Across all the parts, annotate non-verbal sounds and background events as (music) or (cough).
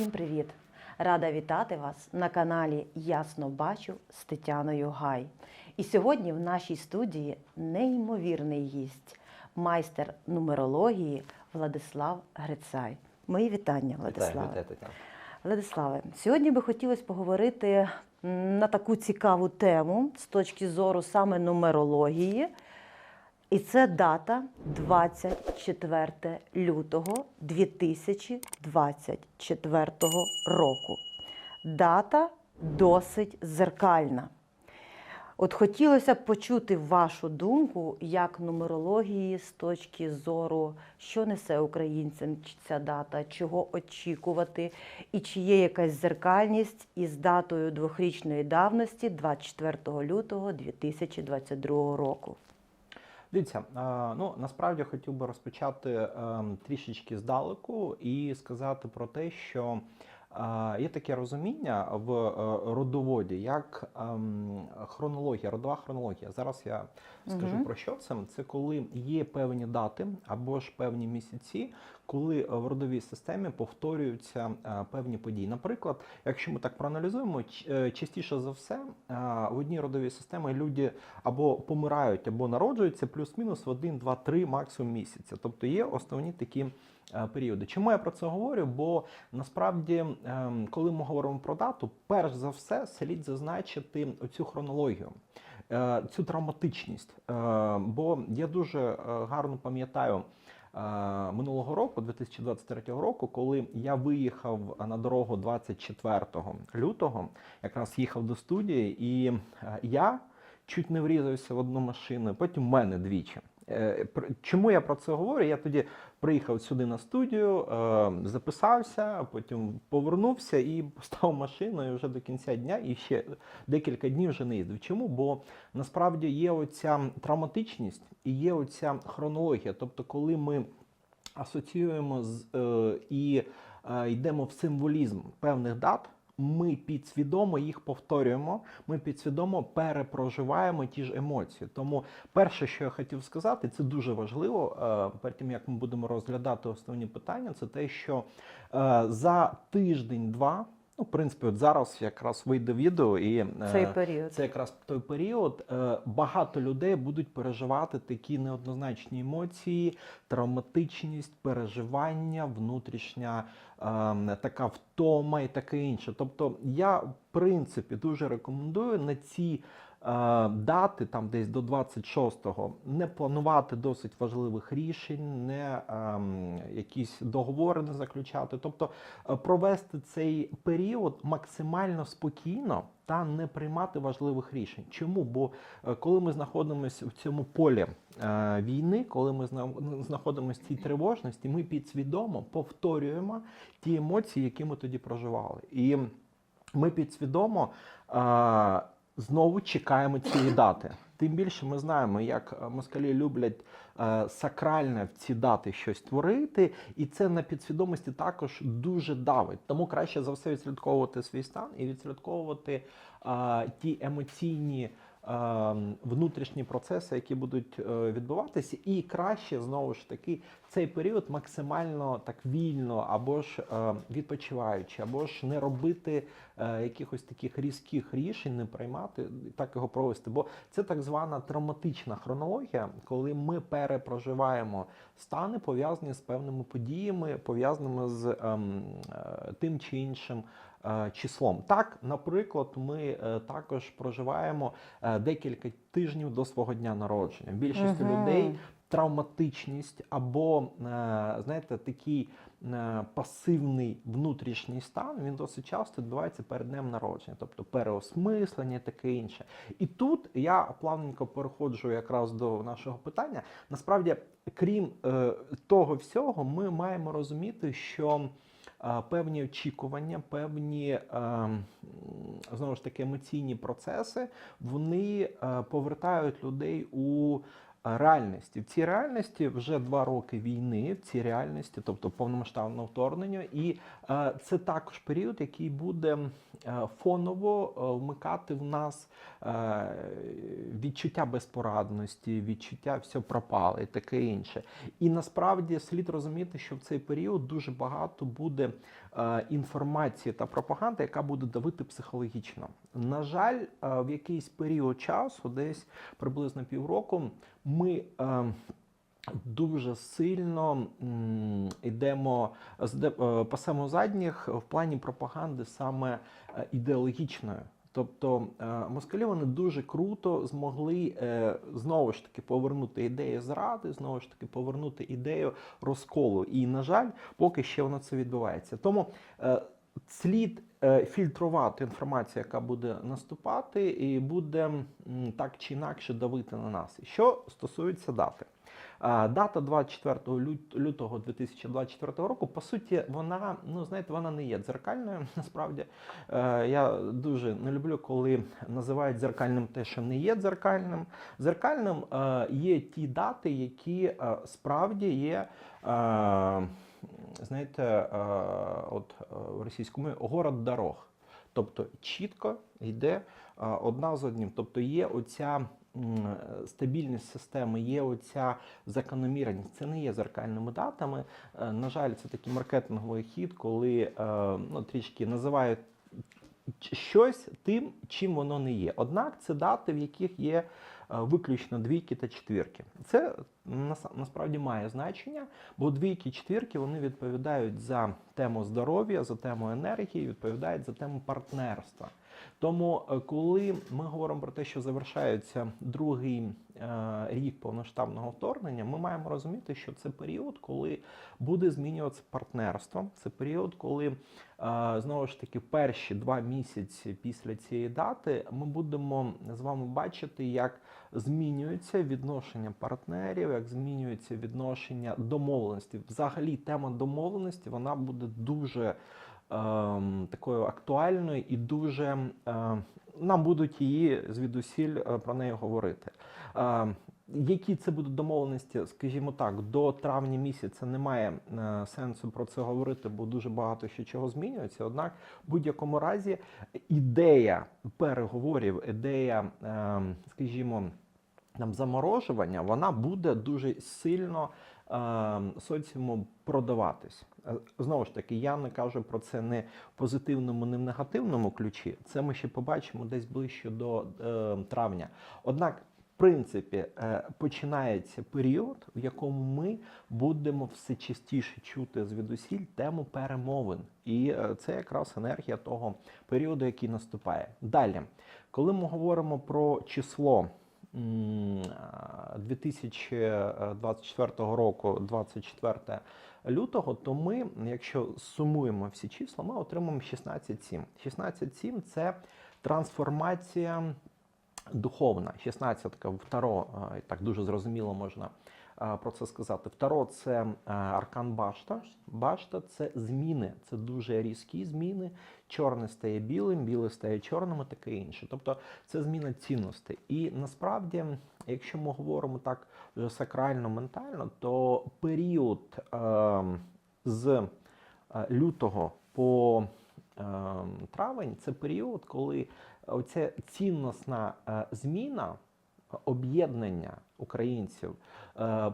Всім привіт! Рада вітати вас на каналі Ясно Бачу з Тетяною Гай. І сьогодні в нашій студії неймовірний гість, майстер нумерології Владислав Грицай. Мої вітання, Владиславе. Вітаю, вітаю, Владиславе, сьогодні би хотілося поговорити на таку цікаву тему з точки зору саме нумерології. І це дата 24 лютого 2024 року. Дата досить зеркальна. От хотілося б почути вашу думку як нумерології з точки зору, що несе українцям ця дата, чого очікувати, і чи є якась зеркальність із датою двохрічної давності 24 лютого 2022 року. Дивіться, ну насправді хотів би розпочати е, трішечки здалеку і сказати про те, що є таке розуміння в е, родоводі, як ем, хронологія, родова хронологія. Зараз я скажу Мгм. про що це. Це коли є певні дати або ж певні місяці, коли в родовій системі повторюються е, певні події. Наприклад, якщо ми так проаналізуємо, е, частіше за все в одній родовій системі люди або помирають, або народжуються плюс-мінус в один, два, три максимум місяця. Тобто є основні такі періоди. Чому я про це говорю? Бо насправді, ем, коли ми говоримо про дату, перш за все слід зазначити оцю хронологію. е, Цю травматичність, Е, бо я дуже е, гарно пам'ятаю е, минулого року, 2023 року, коли я виїхав на дорогу 24 лютого, якраз їхав до студії, і е, я чуть не врізався в одну машину, потім в мене двічі. Е, Чому я про це говорю? Я тоді приїхав сюди на студію, е, записався, потім повернувся і (laughs) поставив машину і вже до кінця дня і ще декілька днів вже не їздив. Чому? Бо насправді є оця травматичність і є оця хронологія. Тобто, коли ми асоціюємо з е, і йдемо в символізм певних дат. Ми підсвідомо їх повторюємо, ми підсвідомо перепроживаємо ті ж емоції. Тому перше, що я хотів сказати, це дуже важливо. е, Перед тим як ми будемо розглядати основні питання, це те, що е, за тиждень-два, ну, в принципі, от зараз якраз вийде відео і е, Цей період. це якраз той період. е, Багато людей будуть переживати такі неоднозначні емоції, травматичність, переживання, внутрішня ем, така втома і таке інше. Тобто, я в принципі дуже рекомендую на ці. Е, Дати там десь до 26-го не планувати досить важливих рішень, не ем, якісь договори не заключати, тобто е, провести цей період максимально спокійно та не приймати важливих рішень. Чому? Бо е, коли ми знаходимося в цьому полі е, війни, коли ми знаходимося в цій тривожності, ми підсвідомо повторюємо ті емоції, які ми тоді проживали. І ми підсвідомо е, знову чекаємо цієї дати. Тим більше ми знаємо, як е, москалі люблять е, сакральне в ці дати щось творити, і це на підсвідомості також дуже давить. Тому краще за все відслідковувати свій стан і відслідковувати е, ті емоційні. Е, Внутрішні процеси, які будуть е, відбуватися, і краще знову ж таки цей період максимально так вільно, або ж е, відпочиваючи, або ж не робити е, якихось таких різких рішень, не приймати так його провести. Бо це так звана травматична хронологія, коли ми перепроживаємо стани, пов'язані з певними подіями, пов'язаними з ем, тим чи іншим. Е, Числом так, наприклад, ми е, також проживаємо е, декілька тижнів до свого дня народження. Більшість Мгм. людей травматичність або знаєте, такий пасивний внутрішній стан він досить часто відбувається перед днем народження, тобто переосмислення, таке інше. І тут я плавненько переходжу якраз до нашого питання. Насправді, крім того всього, ми маємо розуміти, що певні очікування, певні знову ж таки емоційні процеси, вони повертають людей у реальності. В цій реальності вже два роки війни, в цій реальності, тобто повномасштабного вторгнення, і е, це також період, який буде е, фоново е, вмикати в нас відчуття безпорадності, відчуття все пропало і таке інше. І насправді слід розуміти, що в цей період дуже багато буде інформації та пропаганди, яка буде давити психологічно. На жаль, в якийсь період часу, десь приблизно півроку, ми. Е, Дуже сильно йдемо зде- е, пасемо задніх в плані пропаганди саме е, ідеологічної. Тобто москалі вони дуже круто змогли знову ж таки повернути ідею зради, знову ж таки повернути ідею розколу. І, на жаль, поки ще воно це відбувається. Тому слід е, фільтрувати інформацію, яка буде наступати, і буде так чи інакше давити на нас. Що стосується дати. Дата 24 лютого 2024 року, по суті, вона, ну знаєте, вона не є дзеркальною. (laughs) Насправді Е, я дуже не люблю, коли називають дзеркальним те, що не є дзеркальним. Дзеркальним е, є ті дати, які е, справді є. Знаєте, е, от е, в російському город дорог. Тобто чітко йде е, одна з одним. Тобто є оця стабільність системи, є оця закономірність. Це не є зеркальними датами. На жаль, це такий маркетинговий хід, коли ну, трішки називають щось тим, чим воно не є. Однак це дати, в яких є виключно двійки та четвірки. Це насправді має значення, бо двійки і четвірки вони відповідають за тему здоров'я, за тему енергії, відповідають за тему партнерства. Тому, е, коли ми говоримо про те, що завершається другий е, рік повноштабного вторгнення, ми маємо розуміти, що це період, коли буде змінюватися партнерство. Це період, коли е, знову ж таки перші два місяці після цієї дати ми будемо з вами бачити, як змінюється відношення партнерів, як змінюється відношення домовленості. Взагалі, тема домовленості вона буде дуже такою актуальною і дуже е, нам будуть її звідусіль е, про неї говорити. Е, які це будуть домовленості, скажімо так, до травня місяця немає е, сенсу про це говорити, бо дуже багато ще чого змінюється. Однак, в будь-якому разі, ідея переговорів, ідея, скажімо, там заморожування, вона буде дуже сильно е, продаватись. Е, Знову ж таки, я не кажу про це не в позитивному, не в негативному ключі. Це ми ще побачимо десь ближче до е, травня. Однак, в принципі, е, починається період, в якому ми будемо все частіше чути звідусіль тему перемовин. І е, це якраз енергія того періоду, який наступає. Далі, коли ми говоримо про число. М, а, 2024 року, 24 лютого, то ми, якщо сумуємо всі числа, ми отримаємо 16,7. 16,7 – це трансформація духовна. 16 в таро, так дуже зрозуміло можна про це сказати. Второ це аркан башта. Башта це зміни, це дуже різкі зміни. Чорне стає білим, біле стає чорним і таке інше. Тобто це зміна цінностей. І насправді, якщо ми говоримо так вже сакрально ментально, то період е, з е, лютого по е, травень це період, коли оця цінностна е, зміна, об'єднання українців, е,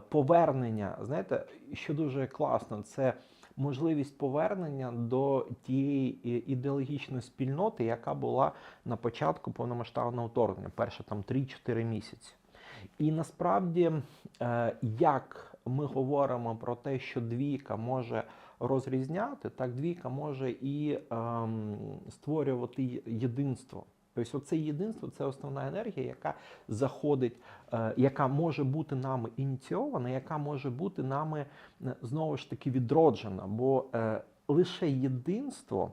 повернення, знаєте, що дуже класно, це можливість повернення до тієї ідеологічної спільноти, яка була на початку повномасштабного вторгнення, перше там 3-4 місяці. І насправді, е, як ми говоримо про те, що двійка може розрізняти, так двійка може і ем, створювати єдинство. Тобто, оце єдинство це основна енергія, яка заходить, е, яка може бути нами ініційована, яка може бути нами е, знову ж таки відроджена. Бо е, лише єдинство,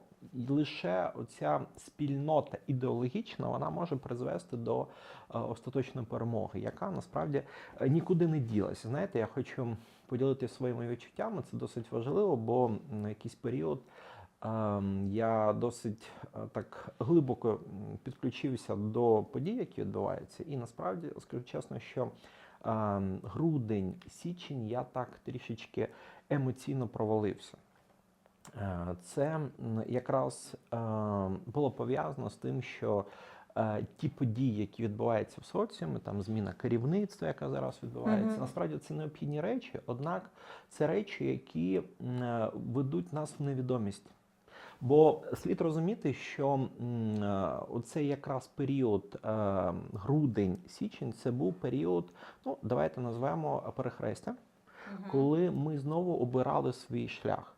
лише оця спільнота ідеологічна, вона може призвести до остаточної перемоги, яка насправді нікуди не ділася. Знаєте, я хочу поділитися своїми відчуттями. Це досить важливо, бо на якийсь період. Ем, Я досить е, так глибоко підключився до подій, які відбуваються, і насправді скажу чесно, що ем, грудень, січень я так трішечки емоційно провалився. Е, Це якраз е, було пов'язано з тим, що ті події, які відбуваються в соціумі, там зміна керівництва, яка зараз відбувається, Мгм. насправді це необхідні речі, однак це речі, які ведуть нас в невідомість. Бо слід розуміти, що е, оцей якраз період е, грудень-січень це був період, ну давайте назвемо перехрестя, коли ми знову обирали свій шлях.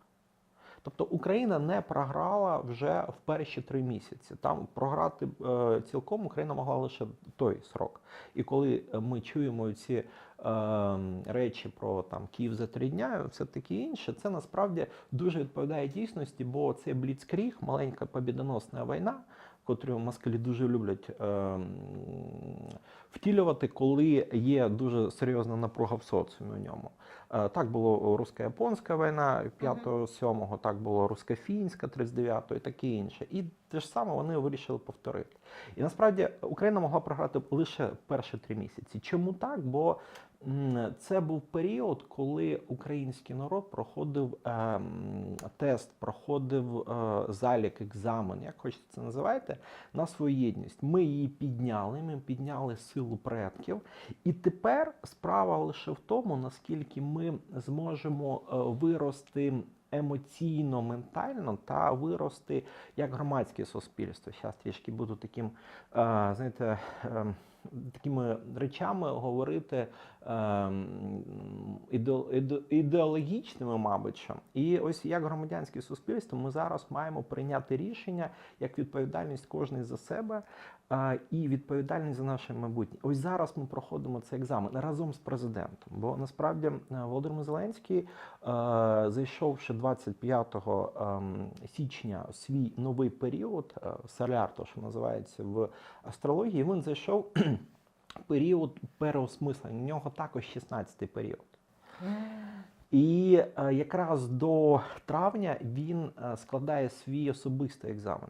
Тобто Україна не програла вже в перші три місяці. Там програти е, цілком Україна могла лише той срок. І коли ми чуємо ці е, речі про там Київ за три дня, все таке інше, це насправді дуже відповідає дійсності, бо це бліцкріг, маленька побідоносна війна, котру москалі дуже люблять е, втілювати, коли є дуже серйозна напруга в соціумі у ньому. Е, Так було русько-японська війна 5-7, так було русько-фінська 39 і таке інше. І те ж саме вони вирішили повторити. І насправді Україна могла програти лише перші три місяці. Чому так? Бо це був період, коли український народ проходив ем, тест, проходив е, залік, екзамен, як хочете це називайте, на свою єдність. Ми її підняли, ми підняли силу предків. І тепер справа лише в тому, наскільки ми зможемо е, вирости емоційно, ментально та вирости як громадське суспільство. Зараз трішки буду таким, е, знаєте, е, такими речами говорити е, ідеологічними, мабуть. що. І ось як громадянське суспільство ми зараз маємо прийняти рішення як відповідальність кожний за себе і відповідальність за наше майбутнє. Ось зараз ми проходимо цей екзамен разом з президентом. Бо насправді е, Володимир Зеленський, е, зайшовши 25 ем, січня свій новий період, е, соляр, то що називається в астрології, він зайшов (clears throat) період переосмислення. У нього також 16-й період. І якраз до травня він складає свій особистий екзамен.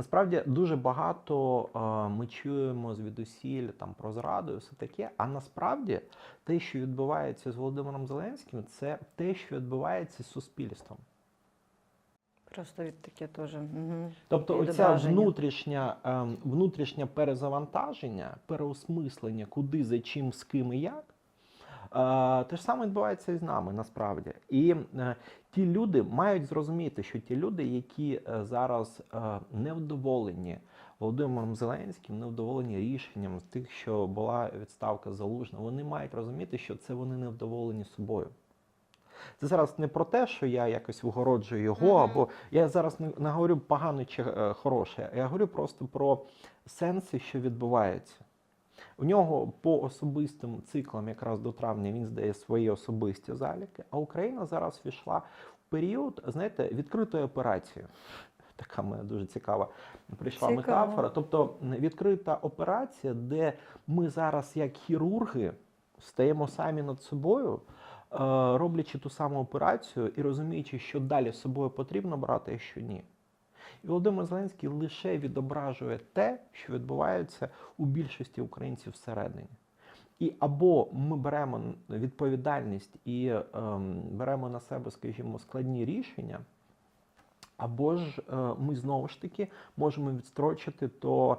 Насправді дуже багато е, ми чуємо звідусіль там про зраду і все таке. А насправді те, що відбувається з Володимиром Зеленським, це те, що відбувається з суспільством. Просто від таке теж. Угу. Тобто, оця внутрішня, ем, внутрішнє перезавантаження, переосмислення, куди, за чим, з ким і як. Те ж саме відбувається і з нами насправді. І е, ті люди мають зрозуміти, що ті люди, які е, зараз е, невдоволені Володимиром Зеленським, невдоволені рішенням з тих, що була відставка залужна, вони мають розуміти, що це вони невдоволені собою. Це зараз не про те, що я якось вигороджую його, або я зараз не, говорю погано чи хороше, я говорю просто про сенси, що відбуваються. У нього по особистим циклам, якраз до травня, він здає свої особисті заліки, а Україна зараз війшла в період, знаєте, відкритої операції. Така моя дуже цікава прийшла Цікаво. метафора. Тобто відкрита операція, де ми зараз, як хірурги, стаємо самі над собою, е, роблячи ту саму операцію і розуміючи, що далі з собою потрібно брати, а що ні. І Володимир Зеленський лише відображує те, що відбувається у більшості українців всередині. І або ми беремо відповідальність і ем, беремо на себе, скажімо, складні рішення, або ж е, ми знову ж таки можемо відстрочити до е,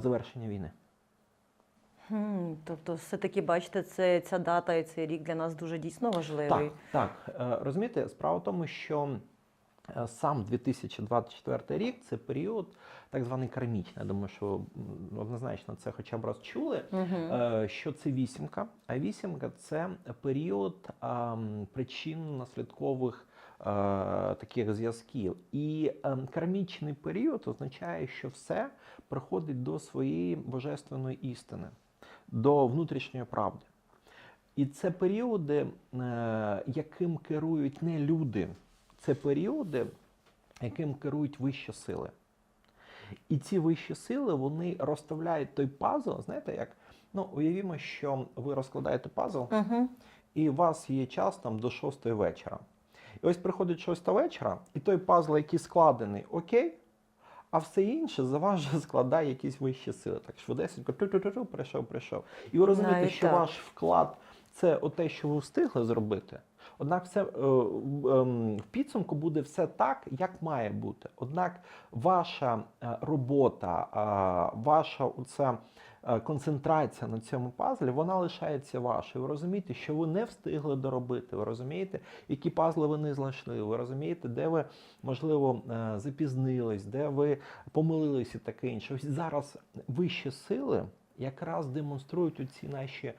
завершення війни. Хм, тобто, все-таки, бачите, це, ця дата і цей рік для нас дуже дійсно важливий. Так, так. Е, Розумієте, справа в тому, що сам 2024 рік це період так званий кармічний. Я думаю, що однозначно це хоча б раз чули. Угу. Е, Що це вісімка? А вісімка це період ем, причин-наслідкових е, таких зв'язків. І кармічний період означає, що все приходить до своєї божественної істини, до внутрішньої правди. І це періоди, е, яким керують не люди, це періоди, яким керують вищі сили. І ці вищі сили вони розставляють той пазл, знаєте, як ну, уявімо, що ви розкладаєте пазл, Угу. і у вас є час там до 6 вечора. І ось приходить 6 вечора, і той пазл, який складений, окей. А все інше за вас вже складає якісь вищі сили. Так швидесенько ту-ту-ту-ту, прийшов, прийшов. І ви розумієте, Навіть що так. ваш вклад це те, що ви встигли зробити. Однак, все е, в- ем, підсумку буде все так, як має бути. Однак, ваша е, робота, е, ваша оця концентрація на цьому пазлі, вона лишається вашою. Ви розумієте, що ви не встигли доробити. Ви розумієте, які пазли ви не знайшли. Ви розумієте, де ви можливо запізнились, де ви помилились і таке інше. Ось зараз вищі сили якраз демонструють оці наші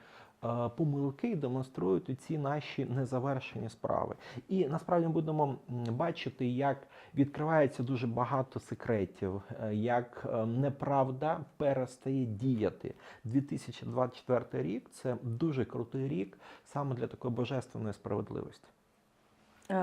помилки демонструють ці наші незавершені справи. І насправді ми будемо бачити, як відкривається дуже багато секретів, е, як е, неправда перестає діяти. 2024 рік це дуже крутий рік саме для такої божественної справедливості. Е,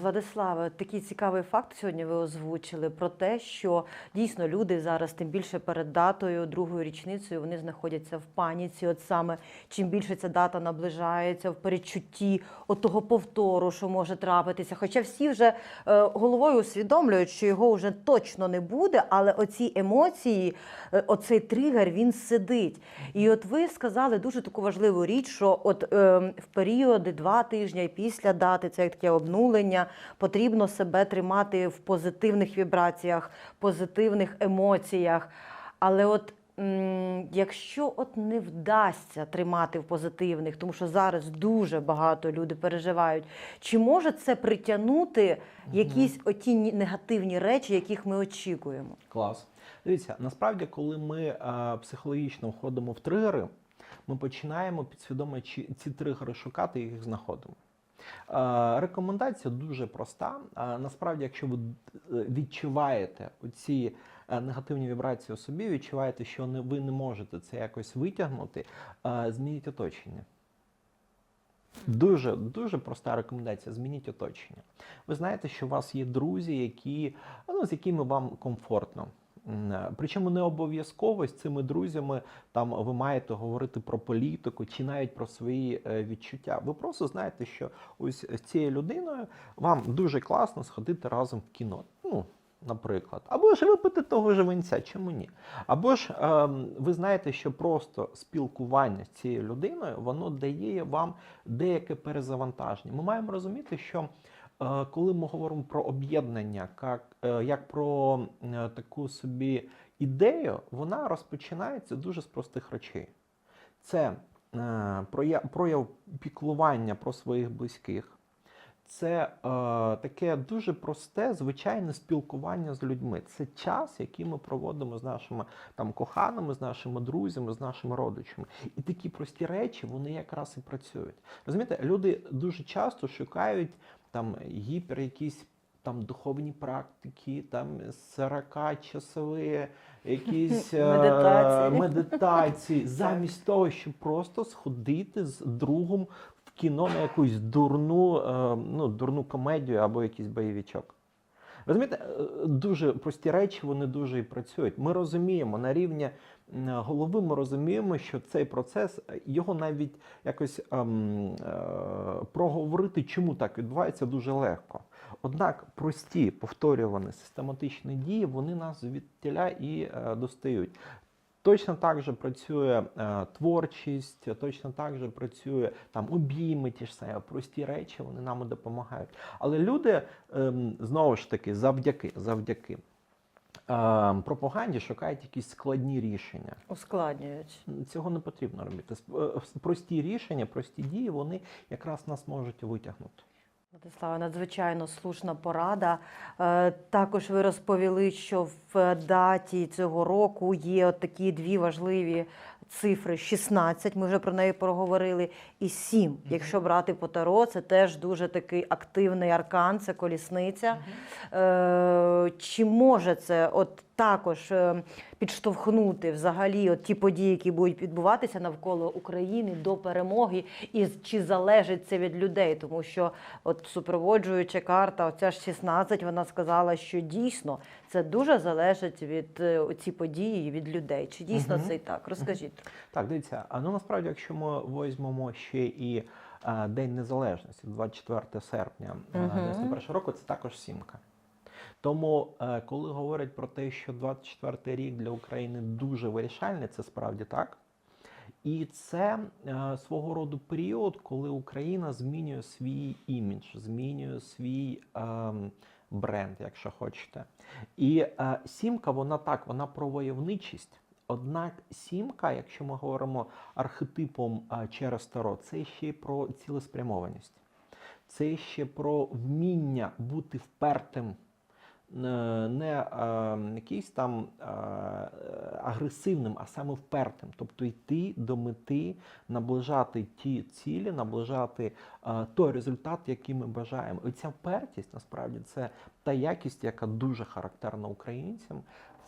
Владиславе, такий цікавий факт сьогодні ви озвучили про те, що дійсно люди зараз, тим більше перед датою, другою річницею, вони знаходяться в паніці. От саме чим більше ця дата наближається в передчутті от того повтору, що може трапитися. Хоча всі вже е, головою усвідомлюють, що його вже точно не буде, але оці емоції, е, оцей тригер, він сидить. І от ви сказали дуже таку важливу річ, що от е, в періоди два тижні після дати, це як таке обнулення, потрібно себе тримати в позитивних вібраціях, позитивних емоціях. Але от якщо от не вдасться тримати в позитивних, тому що зараз дуже багато люди переживають, чи може це притягнути якісь оті негативні речі, яких ми очікуємо? Клас. Дивіться, насправді, коли ми е, психологічно входимо в тригери, ми починаємо підсвідомо ці тригери шукати і їх знаходимо. Е, рекомендація дуже проста. Е, насправді, якщо ви е, відчуваєте оці е, негативні вібрації у собі, відчуваєте, що ви не можете це якось витягнути, змініть оточення. Дуже дуже проста рекомендація. Змініть оточення. Ви знаєте, що у вас є друзі, які ну, з якими вам комфортно. Е, Причому не обов'язково з цими друзями там ви маєте говорити про політику чи навіть про свої е, відчуття. Ви просто знаєте, що ось з цією людиною вам дуже класно сходити разом в кіно. Ну, наприклад, або ж випити того ж винця, чому ні? Або ж ем, ви знаєте, що просто спілкування з цією людиною воно дає вам деяке перезавантаження. Ми маємо розуміти, що е, коли ми говоримо про об'єднання, як, е, як про е, таку собі ідею, вона розпочинається дуже з простих речей. Це е, прояв піклування про своїх близьких. Це е, таке дуже просте, звичайне спілкування з людьми. Це час, який ми проводимо з нашими там коханими, з нашими друзями, з нашими родичами. І такі прості речі вони якраз і працюють. Розумієте, люди дуже часто шукають там гіпер якісь. Там духовні практики, там 40-часові якісь (laughs) е, Медитації. медитації, замість того, щоб просто сходити з другом в кіно на якусь дурну, е, ну, дурну комедію або якийсь бойовичок. Розумієте, е, дуже прості речі, вони дуже і працюють. Ми розуміємо на рівні голови, ми розуміємо, що цей процес е, його навіть якось ем, е, проговорити, чому так відбувається, дуже легко. Однак прості повторювані систематичні дії, вони нас звідтіля і е, достають. Точно так же працює е, творчість, точно так же працює там обійми, ті ж самі прості речі, вони нам допомагають. Але люди ем, знову ж таки завдяки, завдяки ем, пропаганді шукають якісь складні рішення. Ускладнюють. Цього не потрібно робити. Е, Прості рішення, прості дії, вони якраз нас можуть витягнути. Владислава, надзвичайно слушна порада. Е, Також ви розповіли, що в даті цього року є от такі дві важливі цифри: 16, Ми вже про неї проговорили, і 7. Якщо брати по таро, це теж дуже такий активний аркан, це колісниця. Е, Чи може це от також е, підштовхнути взагалі от ті події, які будуть відбуватися навколо України до перемоги, і чи залежить це від людей? Тому що от супроводжуюча карта, оця ж 16, вона сказала, що дійсно це дуже залежить від е, ці події від людей. Чи дійсно Мгм. це і так? Розкажіть. Так, дивіться, а ну насправді, якщо ми візьмемо ще і е, День Незалежності, 24 серпня е, Мгм. 91 року, це також сімка. Тому, е, коли говорять про те, що 24 рік для України дуже вирішальний, це справді так. І це е, свого роду період, коли Україна змінює свій імідж, змінює свій ем, бренд, якщо хочете. І е, сімка, вона так, вона про войовничість. Однак сімка, якщо ми говоримо архетипом е, через таро, це ще й про цілеспрямованість. Це ще про вміння бути впертим, е, не е, якийсь там е, агресивним, а саме впертим. Тобто йти до мети, наближати ті цілі, наближати той результат, який ми бажаємо. І ця впертість насправді це та якість, яка дуже характерна українцям.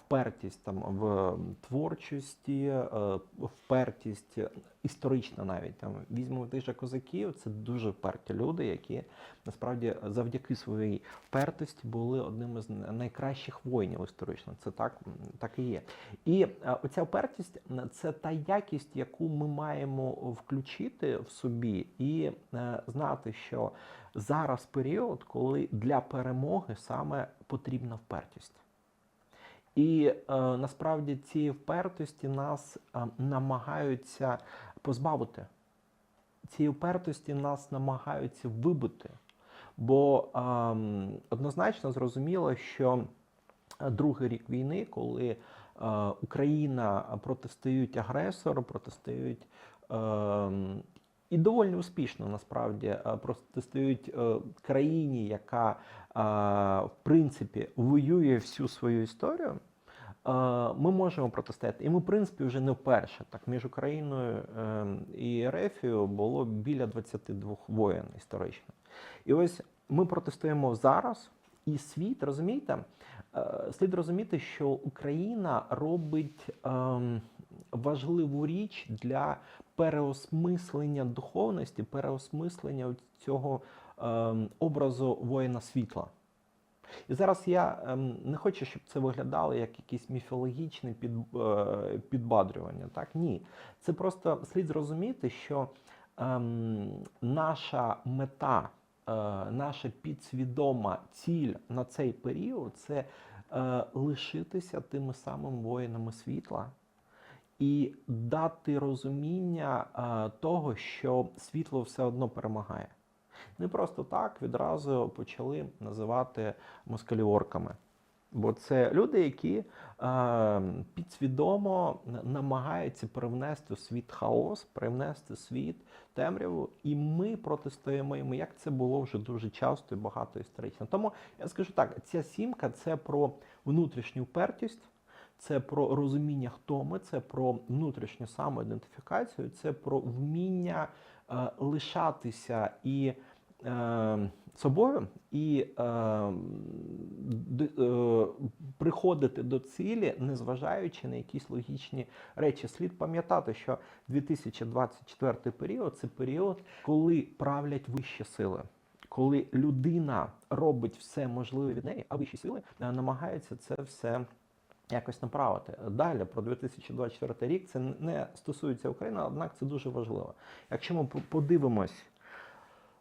Впертість там в творчості, е, впертість історична навіть там візьмемо тих же козаків. Це дуже вперті люди, які насправді завдяки своїй впертості були одним із найкращих воїнів історично. Це так, так і є. І е, оця впертість це та якість, яку ми маємо включити в собі, і е, знати, що зараз період, коли для перемоги саме потрібна впертість. І е, насправді цієї впертості нас е, намагаються позбавити. Цієї впертості нас намагаються вибити. Бо е, однозначно зрозуміло, що другий рік війни, коли е, Україна протистоїть агресору, протистоїть е, і доволі успішно насправді е, протистоїть е, країні, яка е, в принципі воює всю свою історію. Ми можемо протистояти. І ми, в принципі, вже не вперше. Так, між Україною е, і Рефією було біля 22 воєн історично. І ось ми протистоїмо зараз, і світ, розумієте, слід розуміти, що Україна робить ем, важливу річ для переосмислення духовності, переосмислення цього ем, образу воїна світла. І зараз я ем, не хочу, щоб це виглядало як якесь міфологічне під, е, підбадрювання. Так? Ні. Це просто слід зрозуміти, що ем, наша мета, е, наша підсвідома ціль на цей період це е, лишитися тими самими воїнами світла і дати розуміння того, що світло все одно перемагає. Не просто так відразу почали називати москалів орками. Бо це люди, які е, підсвідомо намагаються привнести світ хаос, привнести світ темряву, і ми протистоїмо йому, як це було вже дуже часто і багато історично. Тому я скажу так: ця сімка це про внутрішню впертість, це про розуміння, хто ми, це про внутрішню самоідентифікацію, це про вміння е, лишатися і е, собою і е, е, приходити до цілі, незважаючи на якісь логічні речі. Слід пам'ятати, що 2024 період це період, коли правлять вищі сили. Коли людина робить все можливе від неї, а вищі сили е, намагаються це все якось направити. Далі про 2024 рік це не стосується України, однак це дуже важливо. Якщо ми подивимось,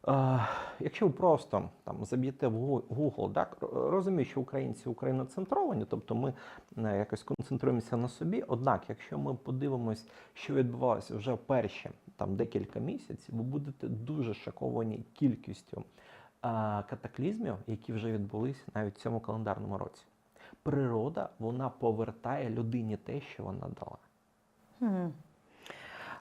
е, якщо ви просто там заб'єте в Google, так розумію, що українці україноцентровані, тобто ми е, якось концентруємося на собі. Однак, якщо ми подивимось, що відбувалося вже перші там декілька місяців, ви будете дуже шоковані кількістю е, катаклізмів, які вже відбулись навіть в цьому календарному році. Природа вона повертає людині те, що вона дала. Мгм.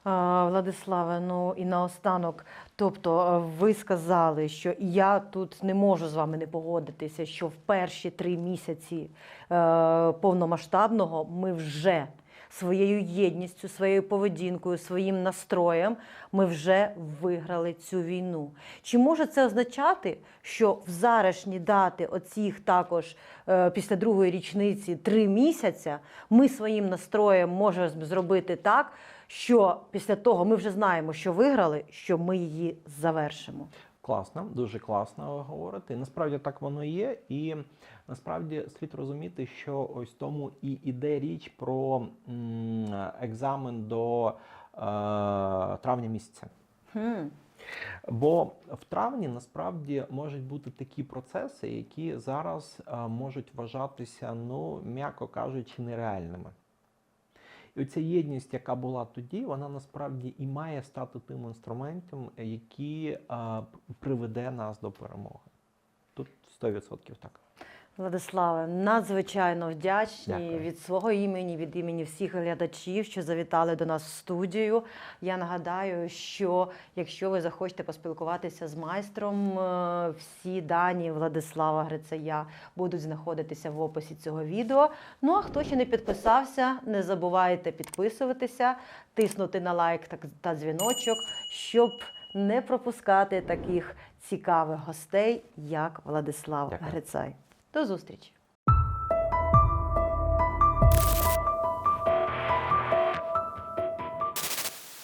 А, Владиславе, ну і наостанок, тобто ви сказали, що я тут не можу з вами не погодитися, що в перші три місяці е, повномасштабного ми вже своєю єдністю, своєю поведінкою, своїм настроєм ми вже виграли цю війну. Чи може це означати, що в зарашні дати оцих також е, після другої річниці три місяця ми своїм настроєм можемо зробити так, що після того ми вже знаємо, що виграли, що ми її завершимо. Класно, дуже класно. І Насправді так воно є. І насправді слід розуміти, що ось тому і іде річ про екзамен до е, травня місяця. Хм. Бо в травні насправді можуть бути такі процеси, які зараз е, можуть вважатися, ну м'яко кажучи, нереальними. І оця єдність, яка була тоді, вона насправді і має стати тим інструментом, який е, приведе нас до перемоги. Тут 100% так. Владиславе, надзвичайно вдячні Дякую. від свого імені, від імені всіх глядачів, що завітали до нас в студію. Я нагадаю, що якщо ви захочете поспілкуватися з майстром, е, всі дані Владислава Грицая будуть знаходитися в описі цього відео. Ну а хто ще не підписався, не забувайте підписуватися, тиснути на лайк та- та дзвіночок, щоб не пропускати таких цікавих гостей, як Владислав Дякую. Грицай. До зустрічі!